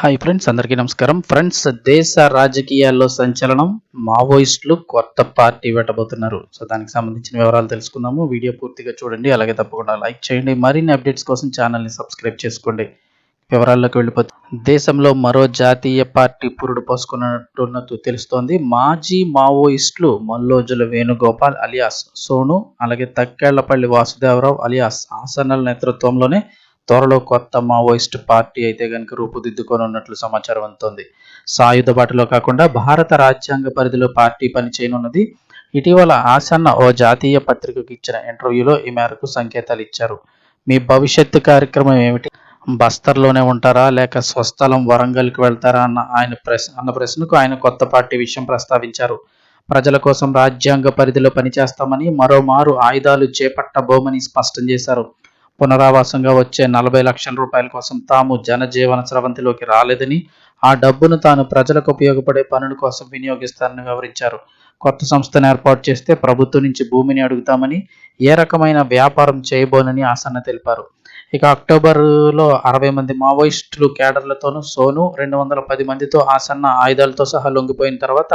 Hi friends అందరికీ నమస్కారం. Friends దేశ రాజకీయాల్లో సంచలనం మావోయిస్టులు కొత్త పార్టీ పెట్టబోతున్నారు సో దానికి సంబంధించిన వివరాలు తెలుసుకుందాము. వీడియో పూర్తిగా చూడండి అలాగే తప్పకుండా లైక్ చేయండి. మరిన్ని అప్డేట్స్ కోసం ఛానల్ని సబ్స్క్రైబ్ చేసుకోండి. వివరాల్లోకి వెళ్ళిపోతే దేశంలో మరో జాతీయ పార్టీ పురుడు పోసుకున్నట్టున్నట్టు తెలుస్తోంది. మాజీ మావోయిస్టులు మల్లోజుల వేణుగోపాల్ అలియాస్ సోను అలాగే తక్కేళ్ళపల్లి వాసుదేవరావు అలియాస్ ఆసనల నేతృత్వంలోనే త్వరలో కొత్త మావోయిస్ట్ పార్టీ అయితే కనుక రూపుదిద్దుకొని ఉన్నట్లు సమాచారం అందుతోంది. సాయుధ బాటలో కాకుండా భారత రాజ్యాంగ పరిధిలో పార్టీ పనిచేయనున్నది ఇటీవల ఆసన్న ఓ జాతీయ పత్రికకు ఇచ్చిన ఇంటర్వ్యూలో ఈ మేరకు సంకేతాలు ఇచ్చారు. మీ భవిష్యత్తు కార్యక్రమం ఏమిటి? బస్తర్లోనే ఉంటారా? లేక స్వస్థలం వరంగల్కి వెళ్తారా? అన్న ఆయన ప్రశ్న అన్న ప్రశ్నకు ఆయన కొత్త పార్టీ విషయం ప్రస్తావించారు. ప్రజల కోసం రాజ్యాంగ పరిధిలో పనిచేస్తామని మరోమారు ఆయుధాలు చేపట్టబోమని స్పష్టం చేశారు. పునరావాసంగా వచ్చే నలభై లక్షల రూపాయల కోసం తాము జనజీవన స్రవంతిలోకి రాలేదని ఆ డబ్బును తాను ప్రజలకు ఉపయోగపడే పనుల కోసం వినియోగిస్తారని వివరించారు. కొత్త సంస్థను ఏర్పాటు చేస్తే ప్రభుత్వం నుంచి భూమిని అడుగుతామని ఏ రకమైన వ్యాపారం చేయబోనని ఆసన్న తెలిపారు. ఇక అక్టోబర్లో అరవై మంది మావోయిస్టులు కేడర్లతోనూ సోను రెండు వందల పది మందితో ఆసన్న ఆయుధాలతో సహా లొంగిపోయిన తర్వాత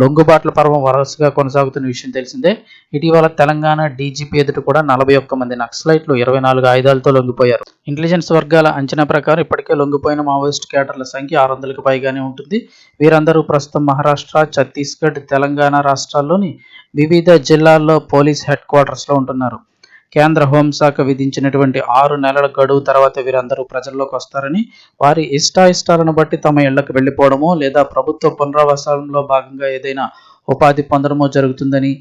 లొంగుబాట్ల పర్వం వరసగా కొనసాగుతున్న విషయం తెలిసిందే. ఇటీవల తెలంగాణ డీజీపీ ఎదుట కూడా నలభై ఒక్క మంది నక్సలైట్లు ఇరవై నాలుగు ఆయుధాలతో లొంగిపోయారు. ఇంటెలిజెన్స్ వర్గాల అంచనా ప్రకారం ఇప్పటికే లొంగిపోయిన మావోయిస్ట్ కేటర్ల సంఖ్య ఆరు వందలకు పైగానే ఉంటుంది. వీరందరూ ప్రస్తుతం మహారాష్ట్ర ఛత్తీస్గఢ్ తెలంగాణ రాష్ట్రాల్లోని వివిధ జిల్లాల్లో పోలీస్ హెడ్ క్వార్టర్స్లో ఉంటున్నారు. కేంద్ర హోంశాఖ విధించినటువంటి ఆరు నెలల గడువు తర్వాత వీరందరూ ప్రజల్లోకి వస్తారని వారి ఇష్టాయిష్టాలను బట్టి తమ ఇళ్ళకు వెళ్ళిపోవడమో లేదా ప్రభుత్వ పునరావాసంలో భాగంగా ఏదైనా ఉపాధి పొందడమో జరుగుతుందని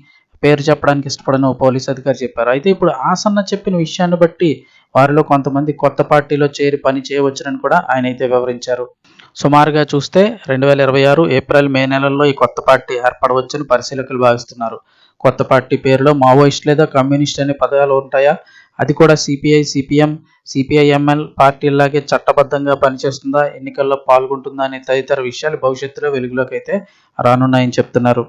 పేరు చెప్పడానికి ఇష్టపడని పోలీస్ అధికారి చెప్పారు. అయితే ఇప్పుడు ఆసన్న చెప్పిన విషయాన్ని బట్టి వారిలో కొంతమంది కొత్త పార్టీలో చేరి పని చేయవచ్చునని కూడా ఆయన అయితే వివరించారు. సుమారుగా చూస్తే రెండు వేల ఇరవై ఆరు ఏప్రిల్ మే నెలల్లో ఈ కొత్త పార్టీ ఏర్పడవచ్చని పరిశీలకులు భావిస్తున్నారు. కొత్త పార్టీ పేరులో మావోయిస్ట్ లేదా కమ్యూనిస్ట్ అనే పదాలు ఉంటాయా? అది కూడా సిపిఐ సిపిఎం సిపిఐఎంఎల్ పార్టీలాగే చట్టబద్ధంగా పనిచేస్తుందా? ఎన్నికల్లో పాల్గొంటుందా అనే తదితర విషయాలు భవిష్యత్తులో వెలుగులోకి అయితే రానున్నాయని చెప్తున్నారు.